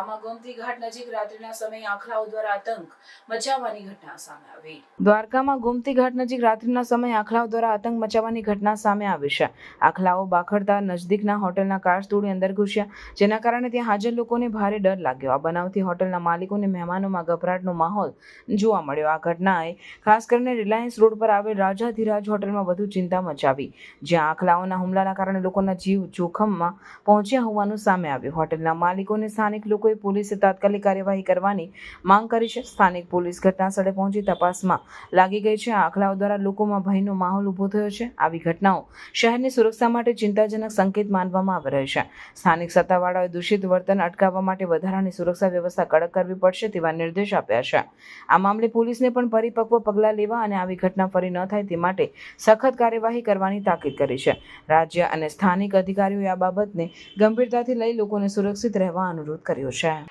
દ્વારકામાં ગોમતી ઘાટ નજીક રાત્રિના સમયે આખલાઓ દ્વારા આતંક મચાવવાની ઘટના સામે આવી. દ્વારકામાં ગોમતી ઘાટ નજીક રાત્રિના સમયે આખલાઓ દ્વારા આતંક મચાવવાની ઘટના સામે આવી છે. આખલાઓ બાખડતા નજીકના હોટલના કાચ તોડી અંદર ઘૂસ્યા, જેના કારણે ત્યાં હાજર લોકોને ભારે ડર લાગ્યો. આ બનાવથી હોટલના માલિકોને, મહેમાનોમાં ગભરાટનો માહોલ જોવા મળ્યો. આ ઘટનાએ ખાસ કરીને રિલાયન્સ રોડ પર આવેલ રાજાધિરાજ હોટલમાં વધુ ચિંતા મચાવી, જ્યાં આખલાઓના હુમલાના કારણે લોકોના જીવ જોખમમાં પહોંચ્યા હોવાનું સામે આવ્યું. હોટલના માલિકોને સ્થાનિક લોકોએ પોલીસે તાત્કાલિક કાર્યવાહી કરવાની માંગ કરી છે. સ્થાનિક પોલીસ ઘટના સ્થળે પહોંચી તપાસમાં લાગી ગઈ છે. આ આખલાઓ દ્વારા લોકોમાં ભયનો માહોલ ઊભો થયો છે. આવી ઘટનાઓ શહેરની સુરક્ષા માટે ચિંતાજનક સંકેત માનવામાં આવી રહ્યો છે. સ્થાનિક સત્તાવાળાઓએ દૂષિત વર્તન અટકાવવા માટે વધારાની સુરક્ષા વ્યવસ્થા કડક કરવી પડશે તેવા નિર્દેશ આપ્યા છે. આ મામલે પોલીસને પણ પરિપક્વ પગલાં લેવા અને આવી ઘટના ફરી ન થાય તે માટે સખત કાર્યવાહી કરવાની તાકીદ કરી છે. રાજ્ય અને સ્થાનિક અધિકારીઓએ આ બાબતને ગંભીરતાથી લઈ લોકોને સુરક્ષિત રહેવા અનુરોધ કર્યો છે. Asia.